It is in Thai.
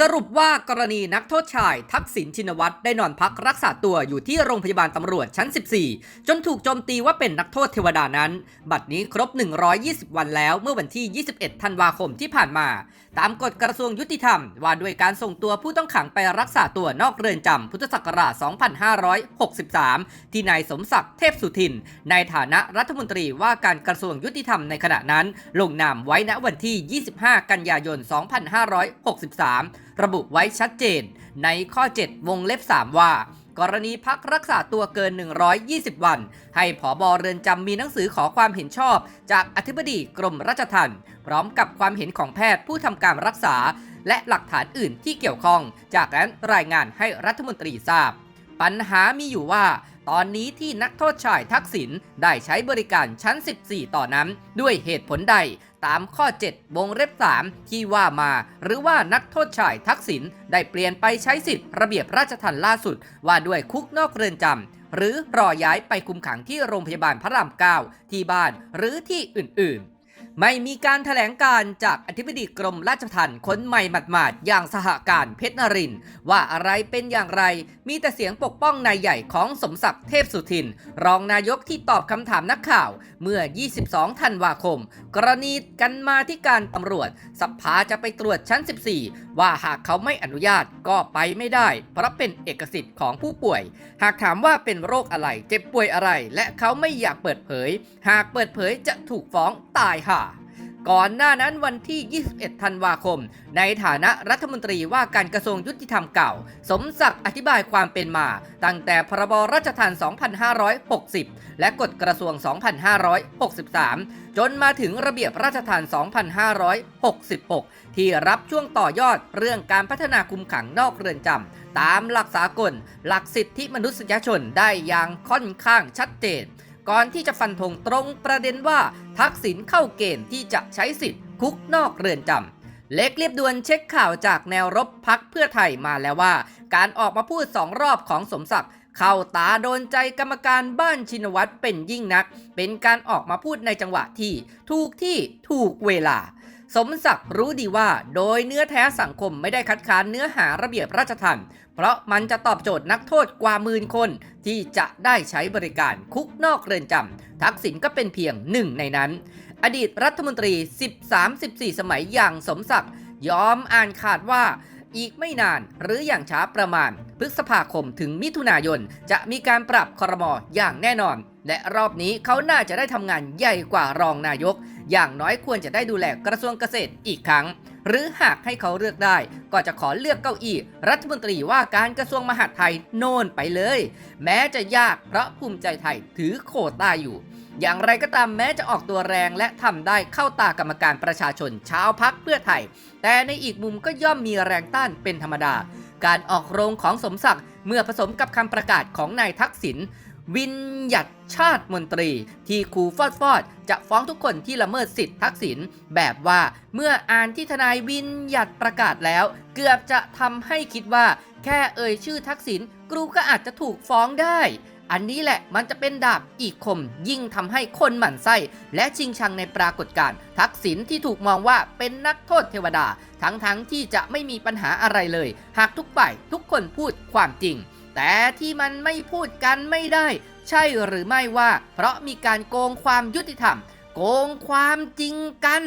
สรุปว่ากรณีนักโทษชาย ทักษิณชินวัตรได้นอนพักรักษาตัวอยู่ที่โรงพยาบาลตำรวจชั้น 14 จนถูกโจมตีว่าเป็นนักโทษเทวดานั้น บัดนี้ครบ 120 วันแล้วเมื่อวันที่ 21 ธันวาคมที่ผ่านมา ตามกฎกระทรวงยุติธรรม ว่าด้วยการส่งตัวผู้ต้องขังไปรักษาตัวนอกเรือนจำพุทธศักราช 2563 ที่นายสมศักดิ์เทพสุทิน ในฐานะรัฐมนตรีว่าการกระทรวงยุติธรรมในขณะนั้น ลงนามไว้ณวันที่ 25 กันยายน 2563 ระบุไว้ชัดเจน ในข้อ 7 วงเล็บ 3 ว่า กรณีพักรักษาตัวเกิน 120 วัน ให้ผอบอเรือนจำมีหนังสือขอความเห็นชอบ จากอธิบดีกรมราชทัณฑ์พร้อมกับความเห็นของแพทย์ผู้ทำการรักษา และหลักฐานอื่นที่เกี่ยวข้อง จากนั้นรายงานให้รัฐมนตรีทราบ ปัญหามีอยู่ว่า ตอนนี้ที่นักโทษชายทักษิณได้ใช้บริการชั้น 14 ต่อนั้น ด้วยเหตุผลใดตามข้อ 7 วงเล็บ 3 ที่ว่ามา หรือว่านักโทษชายทักษิณได้เปลี่ยนไปใช้สิทธิระเบียบราชทัณฑ์ล่าสุด ว่าด้วยคุกนอกเรือนจำหรือรอย้ายไปคุมขังที่โรงพยาบาลพระราม 9 ที่บ้านหรือที่อื่น ๆ ไม่มีการถแถลงการจากอธิบดีกรมราชทัณฑ์คนใหม่หมาดๆอย่างสหการเพชรนรินทร์ว่าอะไรเป็นอย่างไร มีแต่เสียงปกป้องนายใหญ่ของสมศักดิ์เทพสุทิน รองนายกที่ตอบคำถามนักข่าว เมื่อ 22 ธันวาคม กรณีกันมาที่การตำรวจสภาจะไปตรวจชั้น 14 ว่าหากเขาไม่อนุญาตก็ไปไม่ได้ เพราะเป็นเอกสิทธิ์ของผู้ป่วย หากถามว่าเป็นโรคอะไรเจ็บป่วยอะไร และเขาไม่อยากเปิดเผย หากเปิดเผยจะถูกฟ้องตายห่า ก่อนหน้านั้นวันที่ 21 ธันวาคม ในฐานะรัฐมนตรีว่าการกระทรวงยุติธรรมเก่า สมศักดิ์อธิบายความเป็นมา ตั้งแต่พรบราชทัณฑ์2560 และกฎกระทรวง 2563 จนมาถึงระเบียบราชทัณฑ์2566 ที่รับช่วงต่อยอดเรื่องการพัฒนาคุมขังนอกเรือนจำตามหลักสากล หลักสิทธิมนุษยชนได้อย่างค่อนข้างชัดเจน ก่อนที่จะฟันธงตรงประเด็นว่า ทักษิณเข้าเกณฑ์ที่จะใช้สิทธิ์คุกนอกเรือนจำเล็กเรียบด่วนเช็คข่าวจากแนวรบพักเพื่อไทยมาแล้วว่า การออกมาพูดสองรอบของสมศักดิ์เข้าตาโดนใจกรรมการบ้านชินวัตรเป็นยิ่งนัก เป็นการออกมาพูดในจังหวะที่ ถูกที่ถูกเวลา สมศักดิ์รู้ดีว่า โดยเนื้อแท้สังคมไม่ได้คัดค้านเนื้อหาระเบียบราชทัณฑ์เพราะมันจะตอบโจทย์นักโทษกว่าหมื่นคน ที่จะได้ใช้บริการคุกนอกเรือนจำทักษิณก็เป็นเพียงหนึ่งในนั้น อดีตรัฐมนตรี 13-14 สมัยอย่างสมศักดิ์ยอมอ่านขาดว่าอีกไม่นานหรืออย่างช้าประมาณ พฤษภาคมถึงมิถุนายน จะมีการปรับครมอย่างแน่นอน และรอบนี้เขาน่าจะได้ทำงานใหญ่กว่ารองนายก อย่างน้อยควรจะได้ดูแลกระทรวงเกษตรอีกครั้ง หรือหากให้เขาเลือกได้ ก็จะขอเลือกเก้าอี้รัฐมนตรีว่าการกระทรวงมหาดไทยโน่นไปเลย แม้จะยากเพราะภูมิใจไทยถือโคต้าอยู่อย่างไรก็ตามแม้จะออกตัวแรงและทำได้เข้าตากรรมการประชาชนชาวพักเพื่อไทย แต่ในอีกมุมก็ย่อมมีแรงต้านเป็นธรรมดา การออกโรงของสมศักดิ์เมื่อผสมกับคำประกาศของนายทักษิณ วินหยัดชาติมนตรี ที่ครูฟอดฟอดจะฟ้องทุกคนที่ละเมิดสิทธิทักษิณแบบว่าเมื่ออ่านที่ทนายวินหยัดประกาศแล้ว เกือบจะทำให้คิดว่า แค่เอ่ยชื่อทักษิณครูก็อาจจะถูกฟ้องได้ อันนี้แหละมันจะเป็นดาบอีกคม ยิ่งทำให้คนหมั่นไส้ และชิงชังในปรากฏการณ์ทักษิณที่ถูกมองว่าเป็นนักโทษเทวดา ทั้งๆทที่จะไม่มีปัญหาอะไรเลย หากทุกฝ่ายทุกคนพูดความจริง แต่ที่มันไม่พูดกันไม่ได้ ใช่หรือไม่ว่า เพราะมีการโกงความยุติธรรม โกงความจริงกัน